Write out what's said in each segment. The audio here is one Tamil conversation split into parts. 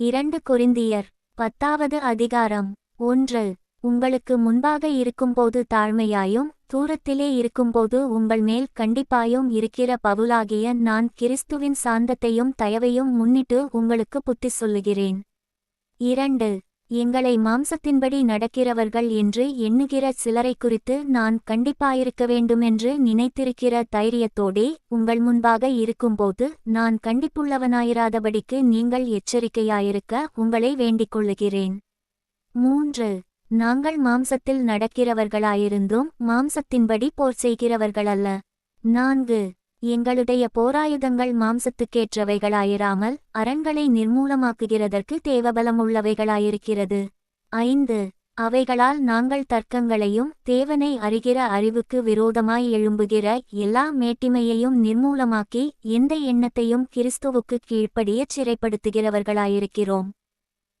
இரண்டு கொரிந்தியர் பத்தாவது அதிகாரம் ஒன்று உங்களுக்கு முன்பாக இருக்கும்போது தாழ்மையாயும் தூரத்திலே இருக்கும்போது உங்கள் மேல் கண்டிப்பாயும் இருக்கிற பவுலாகிய நான் கிறிஸ்துவின் சாந்தத்தையும் தயவையும் முன்னிட்டு உங்களுக்கு புத்தி சொல்லுகிறேன். இரண்டு எங்களை மாம்சத்தின்படி நடக்கிறவர்கள் என்று எண்ணுகிற சிலரை குறித்து நான் கண்டிப்பாயிருக்க வேண்டுமென்று நினைத்திருக்கிற தைரியத்தோடே உங்கள் முன்பாக இருக்கும்போது நான் கண்டிப்புள்ளவனாயிராதபடிக்கு நீங்கள் எச்சரிக்கையாயிருக்க உங்களை வேண்டிக் கொள்ளுகிறேன் மூன்று. நாங்கள் மாம்சத்தில் நடக்கிறவர்களாயிருந்தும் மாம்சத்தின்படி போர் செய்கிறவர்களல்ல. நான்கு. எங்களுடைய போராயுதங்கள் மாம்சத்துக்கேற்றவைகளாயிராமல் அரண்களை நிர்மூலமாக்குகிறதற்கு தேவபலமுள்ளவைகளாயிருக்கிறது. ஐந்து. அவைகளால் நாங்கள் தர்க்கங்களையும் தேவனை அறிகிற அறிவுக்கு விரோதமாய் எழும்புகிற எல்லா மேட்டிமையையும் நிர்மூலமாக்கி எந்த எண்ணத்தையும் கிறிஸ்துவுக்கு கீழ்ப்படியச் சிறைப்படுத்துகிறவர்களாயிருக்கிறோம்.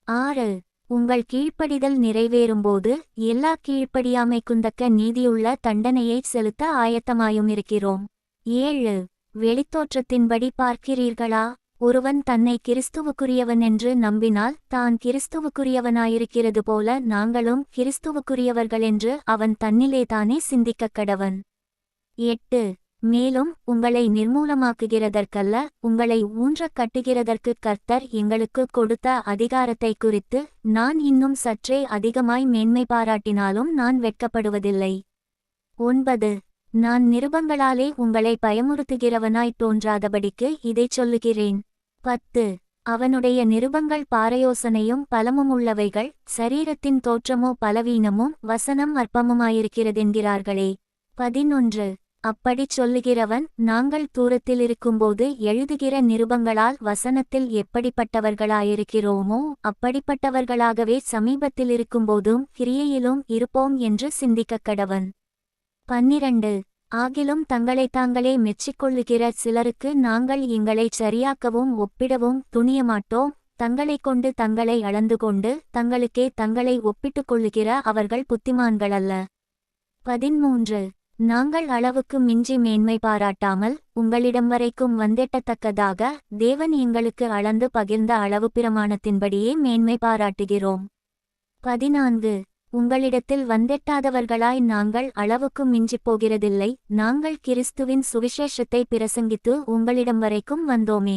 ஆறு. உங்கள் கீழ்ப்படிதல் நிறைவேறும்போது எல்லா கீழ்ப்படியாமைக்குந்தக்க நீதியுள்ள தண்டனையை செலுத்த ஆயத்தமாயும் இருக்கிறோம் ஏழு வெளித்தோற்றத்தின்படி பார்க்கிறீர்களா? ஒருவன் தன்னை கிறிஸ்துவுக்குரியவன் என்று நம்பினால் தான் கிறிஸ்துவுக்குரியவனாயிருக்கிறது போல நாங்களும் கிறிஸ்துவுக்குரியவர்களென்று அவன் தன்னிலேதானே சிந்திக்கக் கடவன். எட்டு மேலும் உங்களை நிர்மூலமாக்குகிறதற்கல்ல உங்களை ஊன்றக் கட்டுகிறதற்கு கர்த்தர் எங்களுக்கு கொடுத்த அதிகாரத்தை குறித்து நான் இன்னும் சற்றே அதிகமாய் மேன்மை பாராட்டினாலும் நான் வெட்கப்படுவதில்லை. ஒன்பது நான் நிருபங்களாலே உங்களை பயமுறுத்துகிறவனாய் தோன்றாதபடிக்கு இதைச் சொல்லுகிறேன். பத்து. அவனுடைய நிருபங்கள் பாரயோசனையும் பலமும் உள்ளவைகள் சரீரத்தின் தோற்றமோ பலவீனமும் வசனம் அற்பமுமாயிருக்கிறதென்கிறார்களே. பதினொன்று. அப்படிச் சொல்லுகிறவன் நாங்கள் தூரத்தில் இருக்கும்போது எழுதுகிற நிருபங்களால் வசனத்தில் எப்படிப்பட்டவர்களாயிருக்கிறோமோ அப்படிப்பட்டவர்களாகவே சமீபத்தில் இருக்கும்போதும் கிரியையிலும் இருப்போம் என்று சிந்திக்கக் கடவன் பன்னிரண்டு. ஆகிலும் தங்களைத் தாங்களே மெச்சிக்கொள்ளுகிற சிலருக்கு நாங்கள் எங்களைச் சரியாக்கவும் ஒப்பிடவும் துணியமாட்டோம். தங்களைக் கொண்டு தங்களை அளந்து கொண்டு தங்களுக்கே தங்களை ஒப்பிட்டுக் கொள்ளுகிற அவர்கள் புத்திமான்களல்ல. பதிமூன்று நாங்கள் அளவுக்கு மிஞ்சி மேன்மை பாராட்டாமல் உங்களிடம் வரைக்கும் வந்தெட்டத்தக்கதாக தேவன் எங்களுக்கு அளந்து பகிர்ந்த அளவு பிரமாணத்தின்படியே மேன்மை பாராட்டுகிறோம். பதினான்கு. உங்களிடத்தில் வந்தெட்டாதவர்களாய் நாங்கள் அளவுக்கு மிஞ்சிப் போகிறதில்லை. நாங்கள் கிறிஸ்துவின் சுவிசேஷத்தை பிரசங்கித்து உங்களிடம் வரைக்கும் வந்தோமே.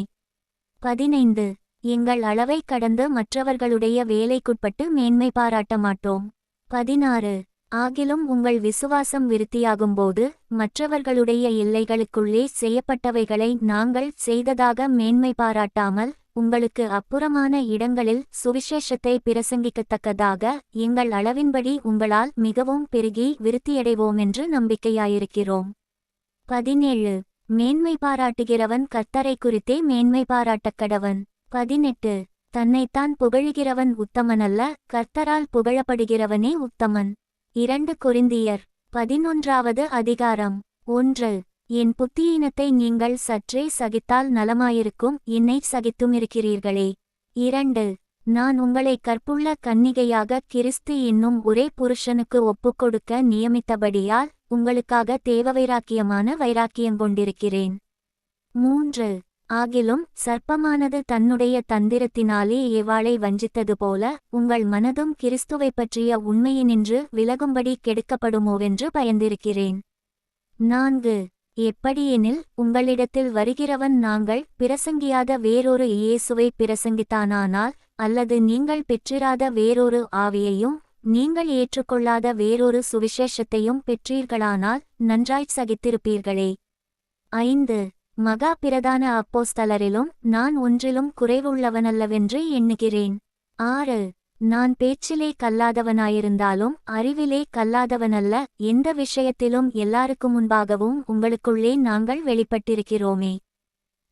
பதினைந்து. எங்கள் அளவை கடந்து மற்றவர்களுடைய வேலைக்குட்பட்டு மேன்மை பாராட்ட மாட்டோம். பதினாறு. ஆகிலும் உங்கள் விசுவாசம் விருத்தியாகும்போது மற்றவர்களுடைய எல்லைகளுக்குள்ளே செய்யப்பட்டவைகளை நாங்கள் செய்ததாக மேன்மை பாராட்டாமல் உங்களுக்கு அப்புறமான இடங்களில் சுவிசேஷத்தை பிரசங்கிக்கத்தக்கதாக எங்கள் அளவின்படி உங்களால் மிகவும் பெருகி விருத்தியடைவோம் என்று நம்பிக்கையாயிருக்கிறோம். பதினேழு. மேன்மை பாராட்டுகிறவன் கர்த்தரை குறித்தே மேன்மை பாராட்டக்கடவன் பதினெட்டு. தன்னைத்தான் புகழுகிறவன் உத்தமனல்ல கர்த்தரால் புகழப்படுகிறவனே உத்தமன். இரண்டு கொரிந்தியர். பதினொன்றாவது அதிகாரம். ஒன்று. என் புத்தியீனத்தை நீங்கள் சற்றே சகித்தால் நலமாயிருக்கும் என்னை சகித்தும் இருக்கிறீர்களே இரண்டு நான் உங்களை கற்புள்ள கன்னிகையாக கிறிஸ்து என்னும் ஒரே புருஷனுக்கு ஒப்புக்கொடுக்க நியமித்தபடியால் உங்களுக்காக தேவவைராக்கியமான கொண்டிருக்கிறேன். மூன்று ஆகிலும் சர்ப்பமானது தன்னுடைய தந்திரத்தினாலே ஏவாளை வஞ்சித்தது போல உங்கள் மனதும் கிறிஸ்துவைப் பற்றிய உண்மையினின்று விலகும்படி கெடுக்கப்படுமோவென்று பயந்திருக்கிறேன். நான்கு எப்படியெனில் உங்களிடத்தில் வருகிறவன் நாங்கள் பிரசங்கியாத வேறொரு இயேசுவை பிரசங்கித்தானானால் அல்லது நீங்கள் பெற்றிராத வேறொரு ஆவியையும் நீங்கள் ஏற்றுக்கொள்ளாத வேறொரு சுவிசேஷத்தையும் பெற்றீர்களானால் நன்றாய்ச் சகித்திருப்பீர்களே. ஐந்து. மகா பிரதான அப்போஸ்தலரிலும் நான் ஒன்றிலும் குறைவுள்ளவனல்லவென்று எண்ணுகிறேன். ஆறு. நான் பேச்சிலே கல்லாதவனாயிருந்தாலும் அறிவிலே கல்லாதவனல்ல எந்த விஷயத்திலும் எல்லாருக்கு முன்பாகவும் உங்களுக்குள்ளே நாங்கள் வெளிப்பட்டிருக்கிறோமே.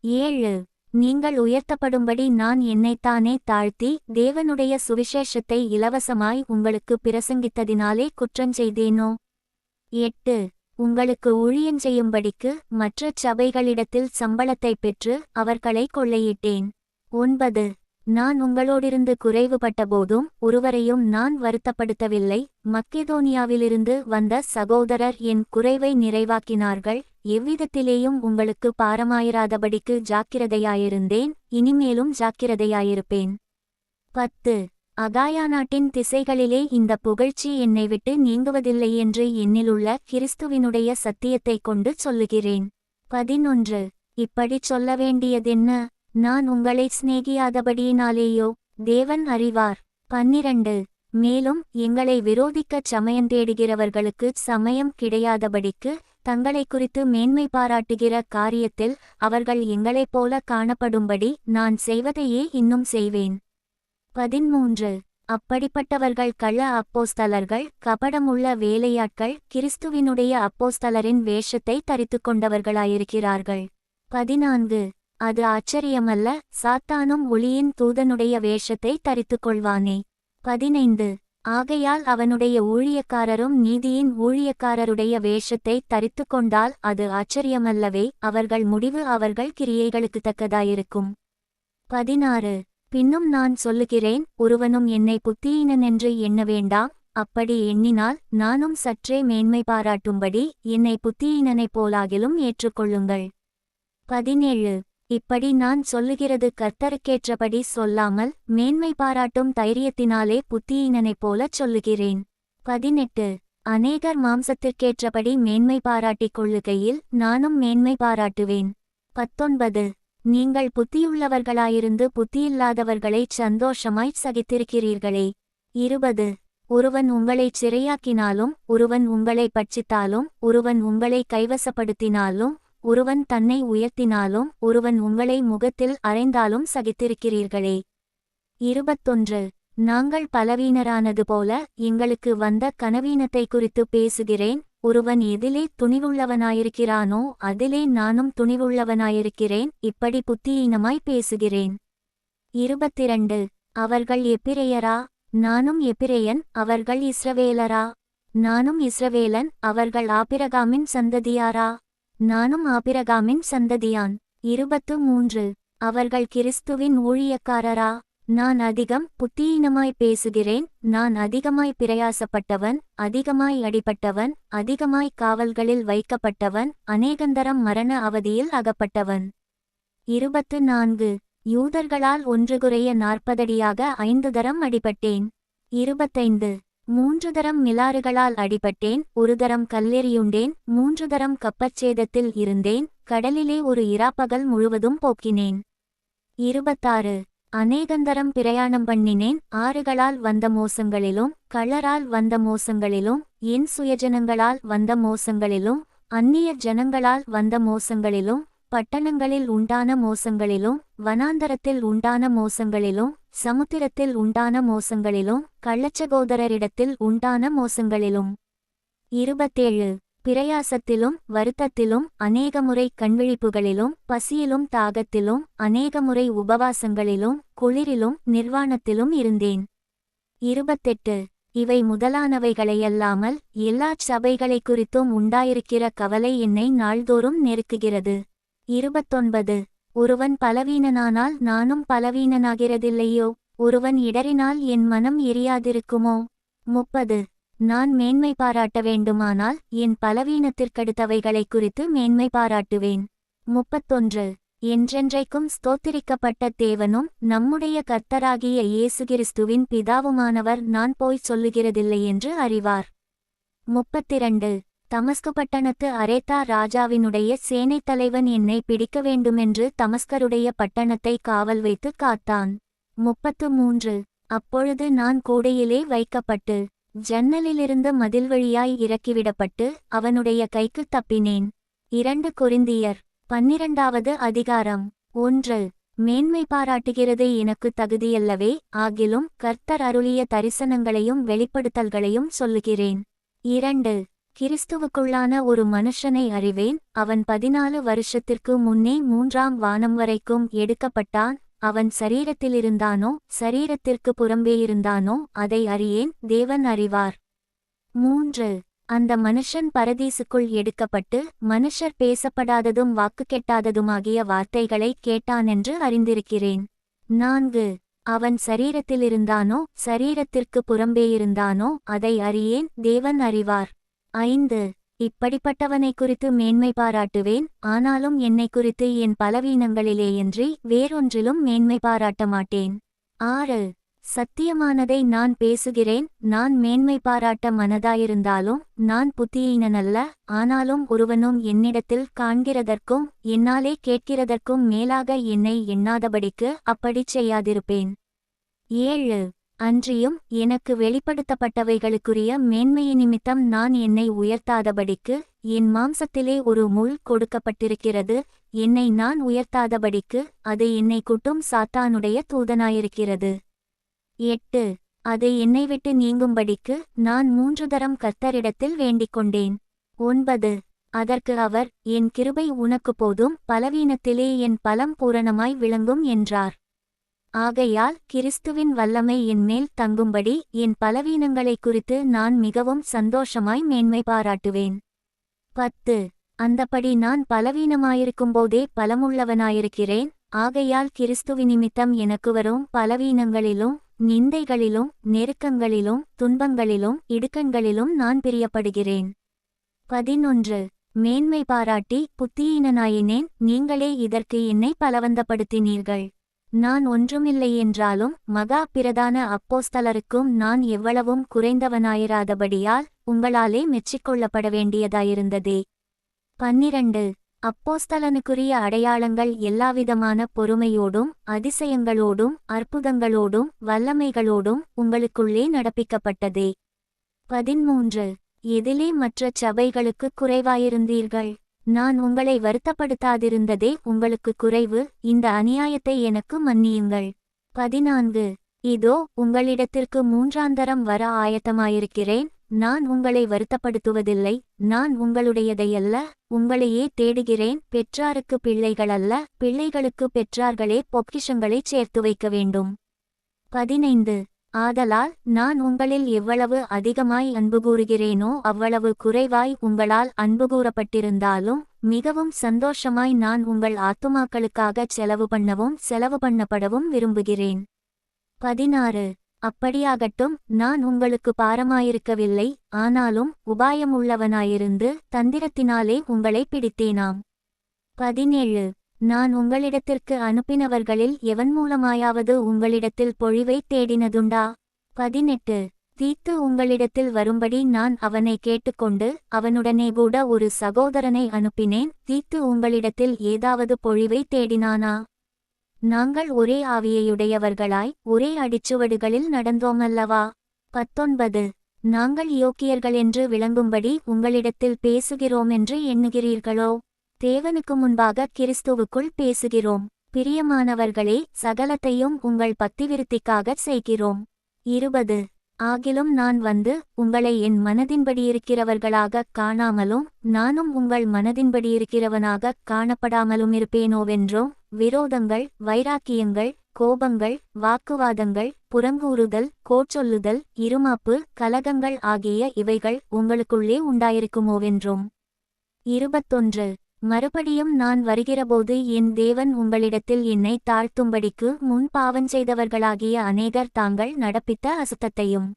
ஏழு. நீங்கள் உயர்த்தப்படும்படி நான் என்னைத்தானே தாழ்த்தி தேவனுடைய சுவிசேஷத்தை இலவசமாய் உங்களுக்கு பிரசங்கித்ததினாலே குற்றஞ்செய்தேனோ எட்டு. உங்களுக்கு ஊழியஞ்செய்யும்படிக்கு மற்ற சபைகளிடத்தில் சம்பளத்தைப் பெற்று அவர்களை கொள்ளையிட்டேன். ஒன்பது. நான் உங்களோடிருந்து குறைவுபட்டபோதும் ஒருவரையும் நான் வருத்தப்படுத்தவில்லை. மக்கெதோனியாவிலிருந்து வந்த சகோதரர் என் குறைவை நிறைவாக்கினார்கள். எவ்விதத்திலேயும் உங்களுக்கு பாரமாயிராதபடிக்கு ஜாக்கிரதையாயிருந்தேன். இனிமேலும் ஜாக்கிரதையாயிருப்பேன். பத்து. அகாயா நாட்டின் திசைகளிலே இந்த புகழ்ச்சி என்னை விட்டு நீங்குவதில்லை என்று என்னிலுள்ள கிறிஸ்துவினுடைய சத்தியத்தைக் கொண்டு சொல்லுகிறேன். பதினொன்று. இப்படிச் சொல்ல வேண்டியதென்ன? நான் உங்களை சிநேகியாதபடியினாலேயோ தேவன் அறிவார். பன்னிரண்டு. மேலும் எங்களை விரோதிக்கச் சமயம் தேடுகிறவர்களுக்கு சமயம் கிடையாதபடிக்கு தங்களை குறித்து மேன்மை பாராட்டுகிற காரியத்தில் அவர்கள் எங்களைப் போல காணப்படும்படி நான் செய்வதையே இன்னும் செய்வேன். பதிமூன்று. அப்படிப்பட்டவர்கள் கள்ள அப்போஸ்தலர்கள் கபடமுள்ள வேலையாட்கள் கிறிஸ்துவினுடைய அப்போஸ்தலரின் வேஷத்தை தரித்துக் கொண்டவர்களாயிருக்கிறார்கள். பதினான்கு. அது ஆச்சரியமல்ல சாத்தானும் ஒளியின் தூதனுடைய வேஷத்தை தரித்துக்கொள்வானே பதினைந்து. ஆகையால் அவனுடைய ஊழியக்காரரும் நீதியின் ஊழியக்காரருடைய வேஷத்தை தரித்துக் கொண்டால் அது ஆச்சரியமல்லவே அவர்கள் முடிவு அவர்கள் கிரியைகளுக்கு தக்கதாயிருக்கும். பதினாறு. பின்னும் நான் சொல்லுகிறேன் ஒருவனும் என்னை புத்தியினன் என்று எண்ண வேண்டாம் அப்படி எண்ணினால் நானும் சற்றே மேன்மை பாராட்டும்படி என்னை புத்தியினனைப் போலாகிலும் ஏற்றுக்கொள்ளுங்கள். பதினேழு. இப்படி நான் சொல்லுகிறது கர்த்தருக்கேற்றபடி சொல்லாமல் மேன்மை பாராட்டும் தைரியத்தினாலே புத்தியினனைப் போலச் சொல்லுகிறேன். பதினெட்டு. அநேகர் மாம்சத்திற்கேற்றபடி மேன்மை பாராட்டிக் கொள்ளுகையில் நானும் மேன்மை பாராட்டுவேன். பத்தொன்பது. நீங்கள் புத்தியுள்ளவர்களாயிருந்து புத்தியில்லாதவர்களைச் சந்தோஷமாய்ச் சகித்திருக்கிறீர்களே. இருபது. ஒருவன் உங்களைச் சிறையாக்கினாலும் ஒருவன் உங்களை பட்சித்தாலும் ஒருவன் உங்களை கைவசப்படுத்தினாலும் ஒருவன் தன்னை உயர்த்தினாலும் ஒருவன் உங்களை முகத்தில் அறைந்தாலும் சகித்திருக்கிறீர்களே. இருபத்தொன்று. நாங்கள் பலவீனரானது போல எங்களுக்கு வந்த கனவீனத்தை குறித்து பேசுகிறேன். ஒருவன் எதிலே துணிவுள்ளவனாயிருக்கிறானோ அதிலே நானும் துணிவுள்ளவனாயிருக்கிறேன். இப்படி புத்தியீனமாய் பேசுகிறேன். இருபத்திரண்டு. அவர்கள் எப்பிரேயரா? நானும் எப்பிரேயன் அவர்கள் இஸ்ரவேலரா? நானும் இஸ்ரவேலன் அவர்கள் ஆபிரகாமின் சந்ததியாரா? நானும் ஆபிரகாமின் சந்ததியான். இருபத்து மூன்று. அவர்கள் கிறிஸ்துவின் ஊழியக்காரரா? நான் அதிகம் புத்தியீனமாய் பேசுகிறேன். நான் அதிகமாய் பிரயாசப்பட்டவன் அதிகமாய் அடிபட்டவன் அதிகமாய் காவல்களில் வைக்கப்பட்டவன் அநேகந்தரம் மரண அவதியில் அகப்பட்டவன். இருபத்து நான்கு. யூதர்களால் ஒன்று குறைய நாற்பதடியாக ஐந்து தரம் அடிபட்டேன். இருபத்தைந்து. மூன்று தரம் மிலாறுகளால் அடிபட்டேன் ஒரு தரம் கல்லெறியுண்டேன் மூன்று தரம் கப்பச்சேதத்தில் இருந்தேன் கடலிலே ஒரு இராப்பகல் முழுவதும் போக்கினேன். இருபத்தாறு. அநேகந்தரம் பிரயாணம் பண்ணினேன் ஆறுகளால் வந்த மோசங்களிலும் கள்ளரால் வந்த மோசங்களிலும் என் சுயஜனங்களால் வந்த மோசங்களிலும் அந்நிய ஜனங்களால் வந்த மோசங்களிலும் பட்டணங்களில் உண்டான மோசங்களிலும் வனாந்தரத்தில் உண்டான மோசங்களிலும் சமுத்திரத்தில் உண்டான மோசங்களிலும் கள்ளச்சகோதரரிடத்தில் உண்டான மோசங்களிலும். இருபத்தேழு. பிரயாசத்திலும் வருத்தத்திலும் அநேகமுறை கண்விழிப்புகளிலும் பசியிலும் தாகத்திலும் அநேகமுறை உபவாசங்களிலும் குளிரிலும் நிர்வாணத்திலும் இருந்தேன். இருபத்தெட்டு. இவை முதலானவைகளையல்லாமல் எல்லாச் சபைகளை குறித்தும் உண்டாயிருக்கிற கவலை என்னை நாள்தோறும் நெருக்குகிறது. இருபத்தொன்பது. ஒருவன் பலவீனனானால் நானும் பலவீனனாகிறதில்லையோ? ஒருவன் இடறினால் என் மனம் எரியாதிருக்குமோ? முப்பது. நான் மேன்மை பாராட்ட வேண்டுமானால் என் பலவீனத்திற்கடுத்தவைகளை குறித்து மேன்மை பாராட்டுவேன். முப்பத்தொன்று. என்றென்றைக்கும் ஸ்தோத்திரிக்கப்பட்ட தேவனும் நம்முடைய கர்த்தராகிய இயேசு கிறிஸ்துவின் பிதாவுமானவர் நான் போய்ச் சொல்லுகிறதில்லை என்று அறிவார். முப்பத்திரண்டு. தமஸ்கு பட்டணத்து அரேத்தா ராஜாவினுடைய சேனைத் தலைவன் என்னை பிடிக்க வேண்டுமென்று தமஸ்கருடைய பட்டணத்தை காவல் வைத்து காத்தான். முப்பத்து மூன்று. அப்பொழுது நான் கூடையிலே வைக்கப்பட்டு ஜன்னலிலிருந்து மதில் வழியாய் இறக்கிவிடப்பட்டு அவனுடைய கைக்குத் தப்பினேன். இரண்டு கொரிந்தியர். பன்னிரண்டாவது அதிகாரம். ஒன்று. மேன்மை பாராட்டுகிறது எனக்கு தகுதியல்லவே ஆகிலும் கர்த்தர் அருளிய தரிசனங்களையும் வெளிப்படுத்தல்களையும் சொல்லுகிறேன். இரண்டு. கிறிஸ்துவுக்குள்ளான ஒரு மனுஷனை அறிவேன். அவன் பதினாலு வருஷத்திற்கு முன்னே மூன்றாம் வானம் வரைக்கும் எடுக்கப்பட்டான். அவன் சரீரத்திலிருந்தானோ சரீரத்திற்கு புறம்பேயிருந்தானோ அதை அறியேன். தேவன் அறிவார். மூன்று. அந்த மனுஷன் பரதீசுக்குள் எடுக்கப்பட்டு மனுஷர் பேசப்படாததும் வாக்கு கெட்டாததுமாகிய வார்த்தைகளை கேட்டானென்று அறிந்திருக்கிறேன். நான்கு. அவன் சரீரத்திலிருந்தானோ சரீரத்திற்கு புறம்பேயிருந்தானோ அதை அறியேன். தேவன் அறிவார். ஐந்து. இப்படிப்பட்டவனை குறித்து மேன்மை பாராட்டுவேன் ஆனாலும் என்னை குறித்து என் பலவீனங்களிலேயன்றி வேறொன்றிலும் மேன்மை பாராட்ட மாட்டேன். ஆறு. சத்தியமானதை நான் பேசுகிறேன் நான் மேன்மை பாராட்ட மனதாயிருந்தாலும் நான் புத்தியீனனல்ல ஆனாலும் ஒருவனும் என்னிடத்தில் காண்கிறதற்கும் என்னாலே கேட்கிறதற்கும் மேலாக என்னை எண்ணாதபடிக்கு அப்படிச் செய்யாதிருப்பேன். ஏழு. அன்றியும் எனக்கு வெளிப்படுத்தப்பட்டவைகளுக்குரிய மேன்மைய நிமித்தம் நான் என்னை உயர்த்தாதபடிக்கு என் மாம்சத்திலே ஒரு முள் கொடுக்கப்பட்டிருக்கிறது என்னை நான் உயர்த்தாதபடிக்கு அது என்னை குட்டும் சாத்தானுடைய தூதனாயிருக்கிறது. எட்டு. அது என்னை விட்டு நீங்கும்படிக்கு நான் மூன்று தரம் கர்த்தரிடத்தில் வேண்டிக் கொண்டேன் ஒன்பது. அதற்கு அவர் என் கிருபை உனக்கு போதும் பலவீனத்திலே என் பலம் பூரணமாய் விளங்கும் என்றார். ஆகையால் கிறிஸ்துவின் வல்லமை என்மேல் தங்கும்படி என் பலவீனங்களைக் குறித்து நான் மிகவும் சந்தோஷமாய் மேன்மை பாராட்டுவேன். பத்து. அந்தப்படி நான் பலவீனமாயிருக்கும்போதே பலமுள்ளவனாயிருக்கிறேன். ஆகையால் கிறிஸ்துவி நிமித்தம் எனக்கு வரும் பலவீனங்களிலும் நிந்தைகளிலும் நெருக்கங்களிலும் துன்பங்களிலும் இடுக்கண்களிலும் நான் பிரியப்படுகிறேன். பதினொன்று. மேன்மை பாராட்டி புத்தியீனனாயினேன். நீங்களே இதற்கு என்னை பலவந்தப்படுத்தினீர்கள். நான் ஒன்றுமில்லை என்றாலும் மகா பிரதான அப்போஸ்தலருக்கும் நான் எவ்வளவும் குறைந்தவனாயிராதபடியால் உங்களாலே மெச்சிக்கொள்ளப்பட வேண்டியதாயிருந்ததே. பன்னிரண்டு. அப்போஸ்தலனுக்குரிய அடையாளங்கள் எல்லாவிதமான பொறுமையோடும் அதிசயங்களோடும் அற்புதங்களோடும் வல்லமைகளோடும் உங்களுக்குள்ளே நடப்பிக்கப்பட்டதே. பதிமூன்று எதிலே மற்ற சபைகளுக்கு குறைவாயிருந்தீர்கள். நான் உங்களை வருத்தப்படுத்தாதிருந்ததே உங்களுக்கு குறைவு இந்த அநியாயத்தை எனக்கு மன்னியுங்கள். பதினான்கு. இதோ உங்களிடத்திற்கு மூன்றாந்தரம் வர ஆயத்தமாயிருக்கிறேன் நான் உங்களை வருத்தப்படுத்துவதில்லை நான் உங்களுடையதையல்ல உங்களையே தேடுகிறேன் பெற்றாருக்கு பிள்ளைகளல்ல பிள்ளைகளுக்கு பெற்றார்களே பொக்கிஷங்களைச் சேர்த்து வைக்க வேண்டும். பதினைந்து. ஆதலால் நான் உங்களில் எவ்வளவு அதிகமாய் அன்பு கூறுகிறேனோ அவ்வளவு குறைவாய் உங்களால் அன்பு கூறப்பட்டிருந்தாலும் மிகவும் சந்தோஷமாய் நான் உங்கள் ஆத்துமாக்களுக்காக செலவு பண்ணவும் செலவு பண்ணப்படவும் விரும்புகிறேன். பதினாறு. அப்படியாகட்டும் நான் உங்களுக்கு பாரமாயிருக்கவில்லை ஆனாலும் உபாயமுள்ளவனாயிருந்து தந்திரத்தினாலே உங்களை பிடித்தேனாம். பதினேழு. நான் உங்களிடத்திற்கு அனுப்பினவர்களில் எவன் மூலமாயாவது உங்களிடத்தில் பொழிவை தேடினதுண்டா? பதினெட்டு. தீத்து உங்களிடத்தில் வரும்படி நான் அவனை கேட்டுக்கொண்டு அவனுடனே கூட ஒரு சகோதரனை அனுப்பினேன். தீத்து உங்களிடத்தில் ஏதாவது பொழிவை தேடினானா? நாங்கள் ஒரே ஆவியையுடையவர்களாய் ஒரே அடிச்சுவடுகளில் நடந்தோமல்லவா? பத்தொன்பது. நாங்கள் யோக்கியர்கள் என்று விளங்கும்படி உங்களிடத்தில் பேசுகிறோம் என்று எண்ணுகிறீர்களோ? தேவனுக்கு முன்பாக கிறிஸ்துவுக்குள் பேசுகிறோம். பிரியமானவர்களே சகலத்தையும் உங்கள் பத்திவிருத்திக்காகச் செய்கிறோம். இருபது. ஆகிலும் நான் வந்து உங்களை என் மனதின்படியிருக்கிறவர்களாகக் காணாமலும் நானும் உங்கள் மனதின்படியிருக்கிறவனாகக் காணப்படாமலும் இருப்பேனோவென்றோ விரோதங்கள் வைராக்கியங்கள் கோபங்கள் வாக்குவாதங்கள் புறங்கூறுதல் கோச்சொல்லுதல் இருமாப்பு கலகங்கள் ஆகிய இவைகள் உங்களுக்குள்ளே உண்டாயிருக்குமோவென்றோம். இருபத்தொன்று. மறுபடியும் நான் வருகிறபோது என் தேவன் உங்களிடத்தில் என்னை தாழ்த்தும்படிக்கு முன் பாவஞ்செய்தவர்களாகிய அநேகர் தாங்கள் நடப்பித்த அசுத்தத்தையும்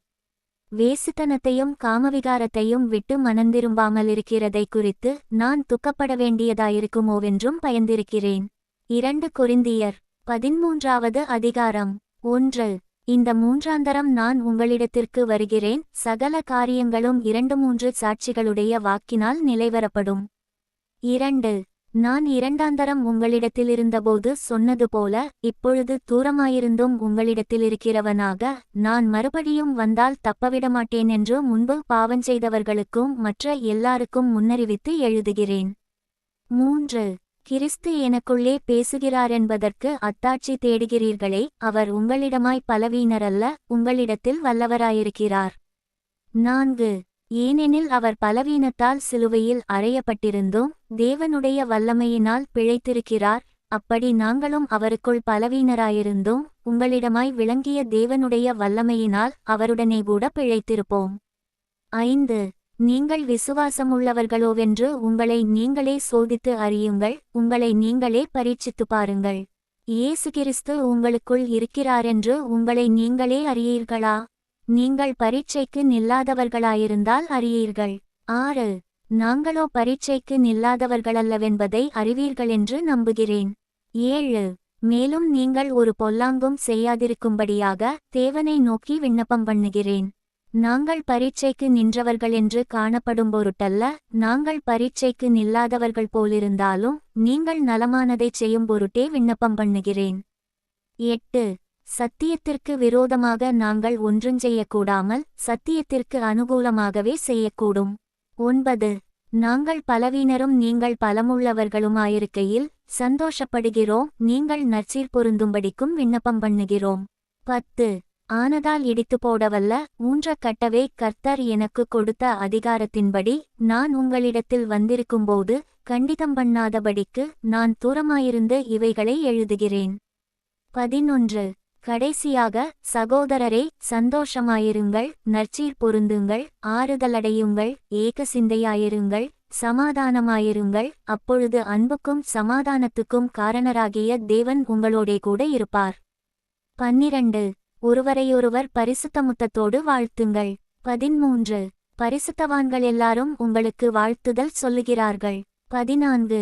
வேசுத்தனத்தையும் காமவிகாரத்தையும் விட்டு மனந்திரும்பாமலிருக்கிறதை குறித்து நான் துக்கப்பட வேண்டியதாயிருக்குமோவென்றும் பயந்திருக்கிறேன். இரண்டு கொரிந்தியர் பதிமூன்றாவது அதிகாரம் ஒன்று. இந்த மூன்றாந்தரம் நான் உங்களிடத்திற்கு வருகிறேன். சகல காரியங்களும் இரண்டு மூன்று சாட்சிகளுடைய வாக்கினால் நிலைவரப்படும். இரண்டு. நான் இரண்டாந்தரம் உங்களிடத்தில் இருந்தபோது சொன்னது போல இப்பொழுது தூரமாயிருந்தும் உங்களிடத்தில் இருக்கிறவனாக நான் மறுபடியும் வந்தால் தப்பவிடமாட்டேன் என்று முன்பு பாவஞ்செய்தவர்களுக்கும் மற்ற எல்லாருக்கும் முன்னறிவித்து எழுதுகிறேன். மூன்று. கிறிஸ்து எனக்குள்ளே பேசுகிறாரென்பதற்கு அத்தாட்சி தேடுகிறீர்களே அவர் உங்களிடமாய் பலவீனரல்ல உங்களிடத்தில் வல்லவராயிருக்கிறார். நான்கு. ஏனெனில் அவர் பலவீனத்தால் சிலுவையில் அறையப்பட்டிருந்தோம் தேவனுடைய வல்லமையினால் பிழைத்திருக்கிறார் அப்படி நாங்களும் அவருக்குள் பலவீனராயிருந்தோம் உங்களிடமாய் விளங்கிய தேவனுடைய வல்லமையினால் அவருடனே கூட பிழைத்திருப்போம். ஐந்து நீங்கள் விசுவாசமுள்ளவர்களோவென்று உங்களை நீங்களே சோதித்து அறியுங்கள் உங்களை நீங்களே பரீட்சித்து பாருங்கள். இயேசு கிறிஸ்து உங்களுக்குள் இருக்கிறாரென்று உங்களை நீங்களே அறியீர்களா? நீங்கள் பரீட்சைக்கு நில்லாதவர்களாயிருந்தால் அறியீர்கள். ஆறு. நாங்களோ பரீட்சைக்கு நில்லாதவர்களல்லவென்பதை அறிவீர்களென்று நம்புகிறேன். ஏழு. மேலும் நீங்கள் ஒரு பொல்லாங்கும் செய்யாதிருக்கும்படியாக தேவனை நோக்கி விண்ணப்பம் பண்ணுகிறேன். நாங்கள் பரீட்சைக்கு நின்றவர்கள் என்று காணப்படும் பொருட்டல்ல நாங்கள் பரீட்சைக்கு நில்லாதவர்கள் போலிருந்தாலும் நீங்கள் நலமானதைச் செய்யும் பொருட்டே விண்ணப்பம் பண்ணுகிறேன். எட்டு. சத்தியத்திற்கு விரோதமாக நாங்கள் ஒன்றும் செய்யக்கூடாமல் சத்தியத்திற்கு அனுகூலமாகவே செய்யக்கூடும். ஒன்பது. நாங்கள் பலவீனரும் நீங்கள் பலமுள்ளவர்களுமாயிருக்கையில் சந்தோஷப்படுகிறோம் நீங்கள் நற்சீர் பொருந்தும்படிக்கும் விண்ணப்பம் பண்ணுகிறோம். பத்து. ஆனதால் இடித்து போடவல்ல ஊன்ற கட்டவே கர்த்தர் எனக்கு கொடுத்த அதிகாரத்தின்படி நான் உங்களிடத்தில் வந்திருக்கும்போது கண்டிதம் பண்ணாதபடிக்கு நான் தூரமாயிருந்து இவைகளை எழுதுகிறேன். பதினொன்று. கடைசியாக சகோதரரே சந்தோஷமாயிருங்கள் நற்சீர் பொருந்துங்கள் ஆறுதலடையுங்கள் ஏக சிந்தையாயிருங்கள் சமாதானமாயிருங்கள் அப்பொழுது அன்புக்கும் சமாதானத்துக்கும் காரணராகிய தேவன் உங்களோடே கூட இருப்பார். பன்னிரண்டு. ஒருவரையொருவர் பரிசுத்தமுத்தத்தோடு வாழ்த்துங்கள். பதிமூன்று பரிசுத்தவான்கள் எல்லாரும் உங்களுக்கு வாழ்த்துதல் சொல்லுகிறார்கள். பதினான்கு.